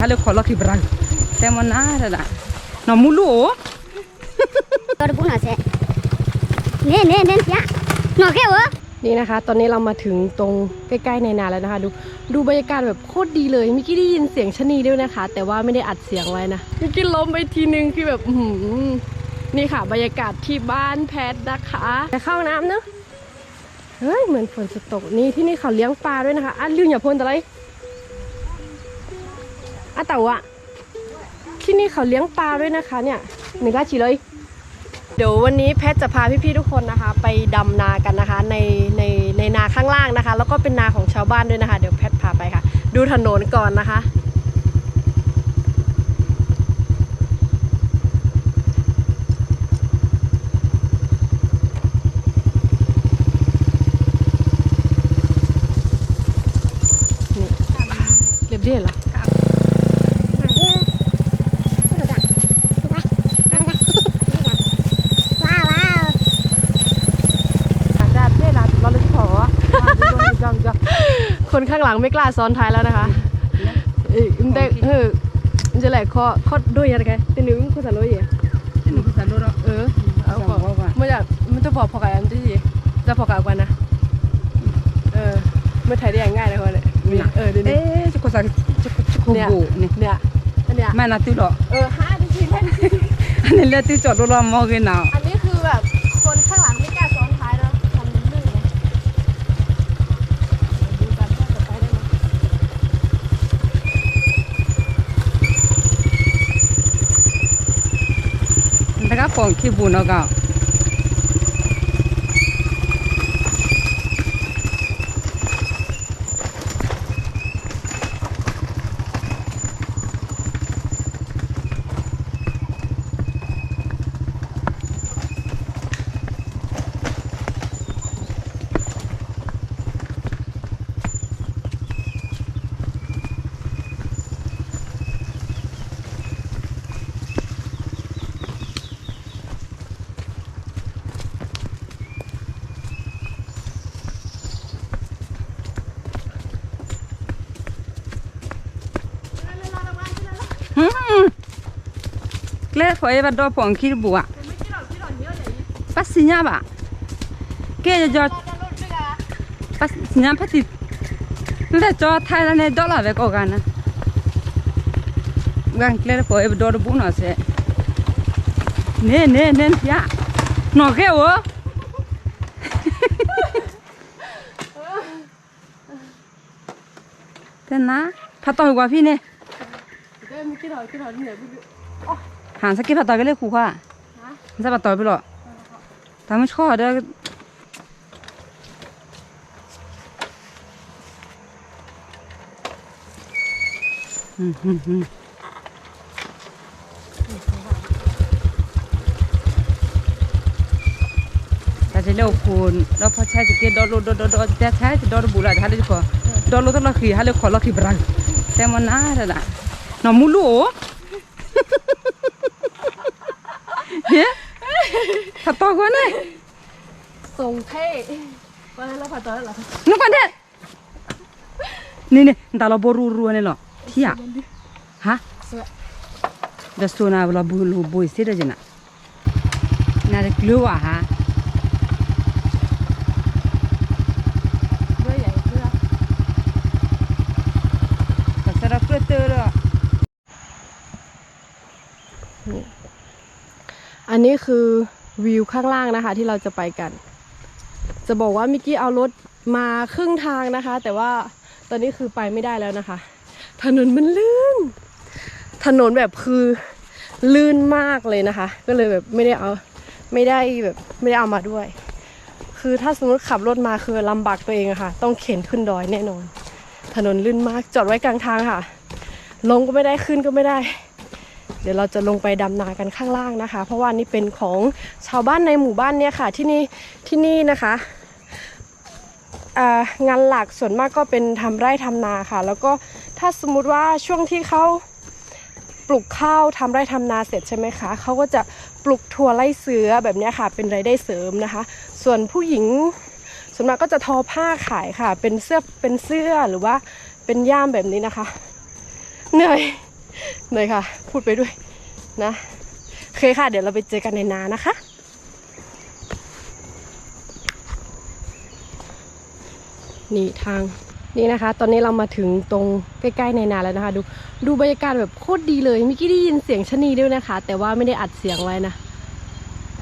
Hale kolo ki brang. Temo na da. No mulu o. Baru pun nasi. Nen nen nen ya. Nggak kayak wah. นี่นะคะ ตอนนี้เรามาถึงตรงใกล้ๆในนาแล้วนะคะ ดูดูบรรยากาศแบบโคตรดีเลยมิกกี้ได้ยินเสียงชะนีด้วยนะคะ แต่ว่าไม่ได้อัดเสียงไว้นะมิกกี้ล้มไปทีนึงคือแบบอื้อหือนี่ค่ะ บรรยากาศที่บ้านแพทนะคะไปเข้าห้องน้ำเนอะเฮ้ยเหมือนฝนจะตกนี่ที่นี่เขาเลี้ยงปลาด้วยนะคะอะลืมอย่าพ่นอะไร อะเต่าอะที่นี่เขาเลี้ยงปลาด้วยนะคะ เนี่ยหนึ่งก้าฉีเลย เดี๋ยววันนี้แพทย์จะพาพี่ๆทุกคนนะคะ ไปดำนากันนะคะ ในในในนาข้างล่างนะคะ แล้วก็เป็นนาของชาวบ้านด้วยนะคะ เดี๋ยวแพทย์พาไปค่ะ ดูถนนก่อนนะคะนี่เรียบเรียบเหรอ หลังไม่กล้าซ้อนท้ายแล้วนะคะเอ้ยมันได้เออมันจะแหลกคอคอด้วยยังไงแต่หนึ่งคนสารเลยอะ Ni ku sa lo ro. เออเอาก่อนมันจะมันจะบอกพอกันมันจะสิจะพอกันกว่านะเออไม่ถ่ายได้ง่ายเลยคนเลยเออเดี๋ยวนี้ Eh, ci ko sa ci ko ci ko Nè. bo ni. เนี่ยอันเนี้ย Ma na tu lo. เออห้านาทีเล่น Ani le tu cho do lo mo ge na. อันนี้คือแบบคนข้างหลังไม่กล้าซ้อนท้ายแล้วทำลื่นเลยดูกันว่าจะไปได้ไหม Daga pon ki bu no ga. เกลขอเอวดอ ปองขี้บุญเอาพัตินั่นแหละจอไทยแล้วเนี่ย ดอลลาร์เวกอกันนะกันเกลขอเอวดอบุนอเสเน่เน่เน่ยะนอเกวะเต้นนะพัดต่อยกว่าพี่เนี่ยเดี๋ยวมีกี่ถอยกี่ถอยที่ไหนพี่หางสกิพัดต่อยไปเลยครูค่ะจะพัดต่อยไปหรอทำไม่ชอบเด้ออืมอืมอืมแต่จะเลี้ยวคุณแล้วพอใช้จะเกดอลดอดอดอแต่ใช้จะดอลบุหระจะให้เลยก่อนดอลต้องลักขีให้เลยขอลักขีบรังแต่มันน่าจะละน้อ งมูลูเฮ้ยถ้าต่อกันเลยทรงเท่วันนั้นเราผ่านตอนนั้นเหรอนึกว่าเด็ดนี่นี่ตาเราบรูรัวเนี่ยหรอที่อะฮะเดี๋ยวส่วนเราบูรูบุยสิเดี๋ยวนะน่าจะกลัวฮะด้วยใหญ่เพื่อ แต่สำหรับเพื่อนเตอร์ อั นนี้คือวิวข้างล่างนะคะ ที่เราจะไปกัน จะบอกว่ามิกกี้เอารถมาครึ่งทางนะคะ แต่ว่าตอนนี้คือไปไม่ได้แล้วนะคะ ถนนมันลื่น ถนนแบบคือลื่นมากเลยนะคะ ก็เลยแบบไม่ได้เอาไม่ได้แบบไม่ได้เอามาด้วย คือถ้าสมมติขับรถมาคือลำบากตัวเองอะค่ะ ต้องเข็นขึ้นดอยแน่นอน ถนนลื่นมากจอดไว้กลางทางค่ะ ลงก็ไม่ได้ขึ้นก็ไม่ได้ เดี๋ยวเราจะลงไปดำนากันข้างล่างนะคะ เพราะว่านี่เป็นของชาวบ้านในหมู่บ้านเนี่ยค่ะที่นี่ที่นี่นะคะงานหลักส่วนมากก็เป็นทำไร่ทำนาค่ะ แล้วก็ถ้าสมมุติว่าช่วงที่เขาปลูกข้าวทำไร่ทำนาเสร็จใช่ไหมคะเขาก็จะปลูกถั่วไล่เสือแบบนี้ค่ะ เป็นรายได้เสริมนะคะ ส่วนผู้หญิงส่วนมากก็จะทอผ้าขายค่ะ เป็นเสื้อเป็นเสื้อหรือว่าเป็นย่ามแบบนี้นะคะ เหนื่อย เลยค่ะ พูดไปด้วยนะโอเคค่ะ เดี๋ยวเราไปเจอกันในนานะคะ นี่ทางนี่นะคะ ตอนนี้เรามาถึงตรงใกล้ๆในนาแล้วนะคะ ดูดูบรรยากาศแบบโคตรดีเลยเมิกี้ได้ยินเสียงชนีด้วยนะคะ แต่ว่าไม่ได้อัดเสียงไว้นะ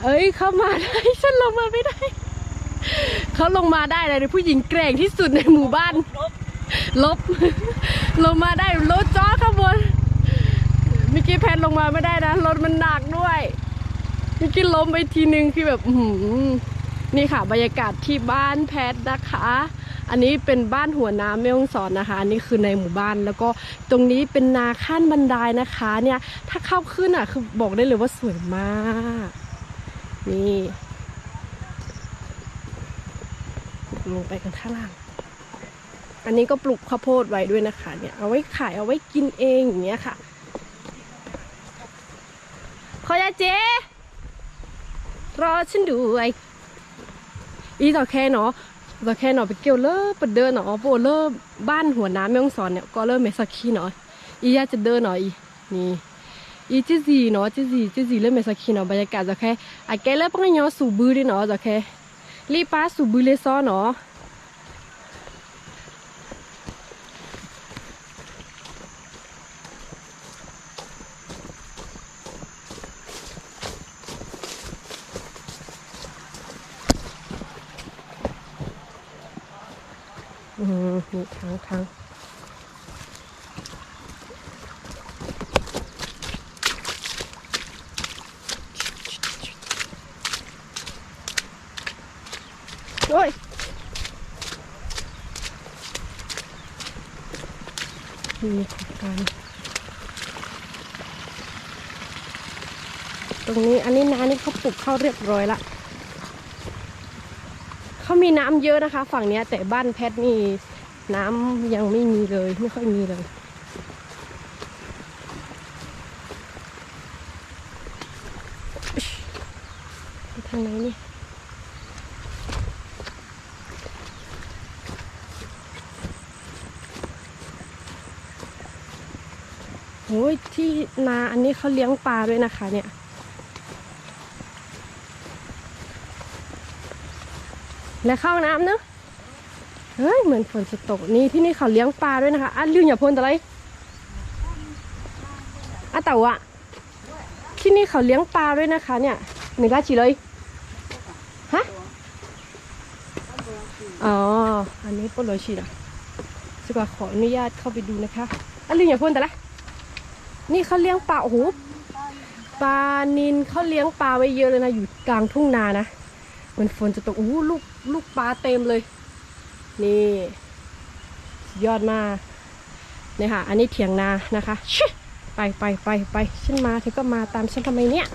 เอ้ยเข้ามาได้ฉันลงมาไม่ได้เขาลงมาได้เลยผู้หญิงแกร่งที่สุดในหมู่บ้าน ลบ ลงมาได้รถจอข้างบน มิกี้แพนลงมาไม่ได้นะรถมันหนักด้วยเมิกี้ล้มไปทีนึงคือแบบอื้อหือนี่ค่ะ บรรยากาศที่บ้านแพทนะคะ อันนี้เป็นบ้านหัวน้ำแม่ฮ่องสอนนะคะ อันนี้คือในหมู่บ้านแล้วก็ตรงนี้เป็นนาขั้นบันไดนะคะ เนี่ย ถ้าเข้าขึ้นอะ คือบอกได้เลยว่าสวยมาก นี่ลงไปกันข้างล่าง อันนี้ก็ปลูกข้าวโพดไว้ด้วยนะคะ เนี่ย เอาไว้ขายเอาไว้กินเองอย่างเงี้ยค่ะ ขอยา เจรอฉันด้วยอีต่อแค่เนาะต่อแค่เนาะไปเกี่ยวเลิปเดินเนาะโบเลิบ้านหัวน้ำแม่ฮ่องสอนเนี่ยก็เริ่มเมสักขี้เนาะอีอยากจะเดินเนาะอีนี่อีจีซีเนาะจีซีจีซีเริ่มเมสักขี้เนาะบรรยากาศจะแค่อาแกเริ่มปังยอสูบือดิเนาะจะแค่รีป้าสูบือเลยซ้อเนาะ อืมมีทางทางโอ้ยมีโครงการตรงนี้อันนี้นานี่เขาปลูกข้าวเรียบร้อยละ เขามีน้ำเยอะนะคะ ฝั่งเนี้ย แต่บ้านแพทนี่น้ำยังไม่มีเลยไม่ค่อยมีเลยทางไหนนี่โอ้ยที่นาอันนี้เขาเลี้ยงปลาด้วยนะคะเนี่ย และเข้าน้ำเนอะเฮ้ยเหมือนฝนจะตกนี่ที่นี่เขาเลี้ยงปลาด้วยนะคะอะลืมอย่าพ่นอะไรอะแต่ว่าที่นี่เขาเลี้ยงปลาด้วยนะคะ เนี่ยหนึ่งกาฉีเลยฮะอ๋ออันนี้ปนโรยฉีนะสกว่าขออนุญาตเข้าไปดูนะคะอะลืมอย่าพ่นแต่ละนี่เขาเลี้ยงปลาโอ้โหปลานินเขาเลี้ยงปลาไว้เยอะเลยนะอยู่กลางทุ่งนานะเหมือนฝนจะตกอู้ลูก ลูกปลาเต็มเลย นี่ยอดมากเนี่ยค่ะ อันนี้เถียงนานะคะชไปไปไปไปฉันมาเธอก็มาตามฉันทำไมเนี่ย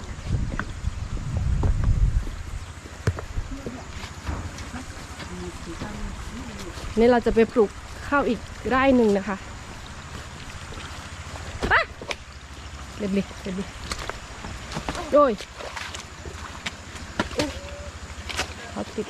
นี่เราจะไปปลูกข้าวอีกไร่หนึ่งนะคะไปเร็บๆเร็บๆโอ้ยเขาติด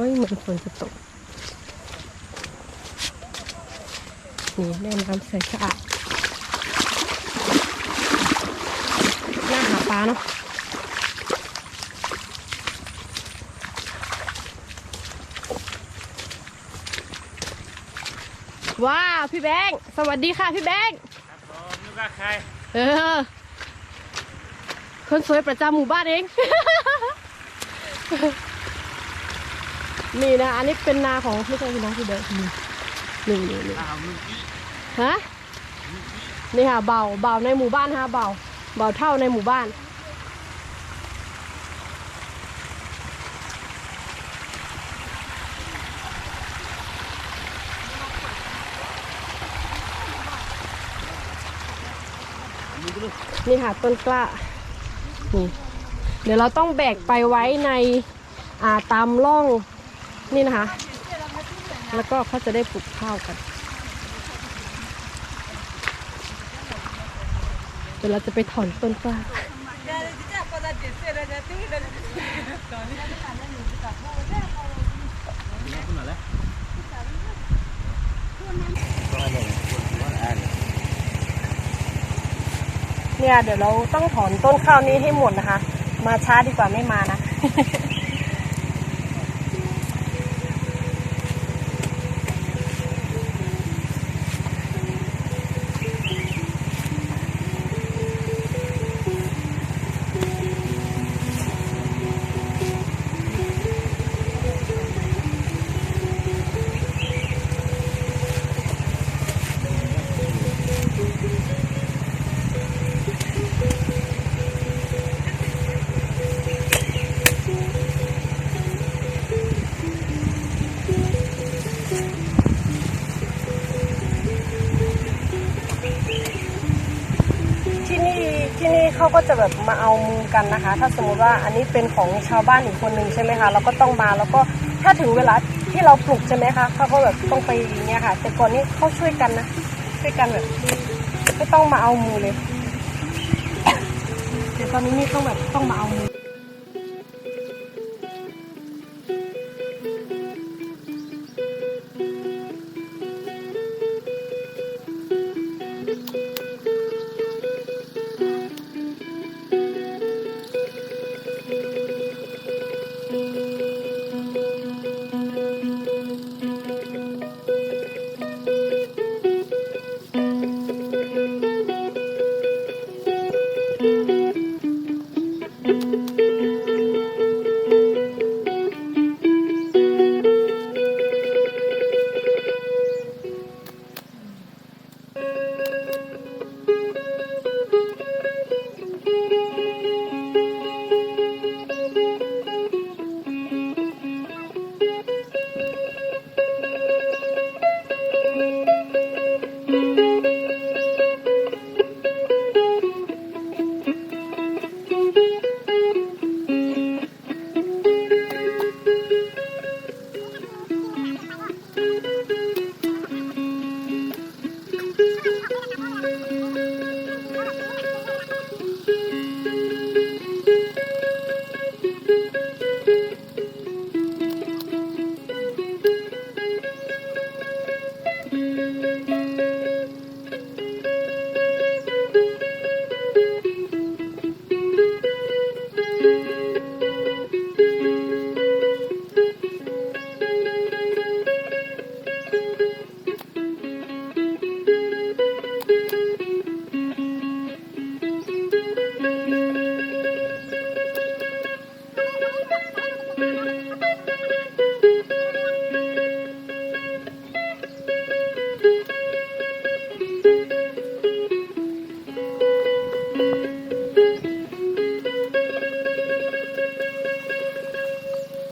ฮ้ยเหมือนฝนจะตก นี่แม่น้ำใสสะอาดน่าหาปลาเนาะว้าว พี่แบงค์สวัสดีค่ะพี่แบงค์ครับผมนึกว่าใคร เออ คนสวยประจำหมู่บ้านเอง นี่นะ อันนี้เป็นนาของไม่ใช่พี่น้องพี่แบงค์นี่นี่นี่นี่อ้าวมึงกี้ฮะนี่ค่ะเบาเบาในหมู่บ้านฮะเบาเบาเท่าในหมู่บ้าน นี่ค่ะต้นกล้านี่เดี๋ยวเราต้องแบกไปไว้ในอ่าตามร่อง นี่นะคะ แล้วก็เขาจะได้ปลูกข้าวกัน เดี๋ยวเราจะไปถอนต้นกล้าเนี่ยเดี๋ยวเราต้องถอนต้นข้าวนี้ให้หมดนะคะ มาช้าดีกว่าไม่มานะ เขาก็จะแบบมาเอามือกันนะคะ ถ้าสมมติว่าอันนี้เป็นของชาวบ้านอีกคนหนึ่งใช่ไหมคะเราก็ต้องมาแล้วก็ถ้าถึงเวลาที่เราปลูกใช่ไหมคะเขาก็แบบต้องไปอย่างเงี้ยค่ะ แต่ก่อนนี้เขาช่วยกันนะช่วยกันแบบไม่ต้องมาเอามือเลยแต่ตอนนี้นี่ต้องแบบต้องมาเอามือ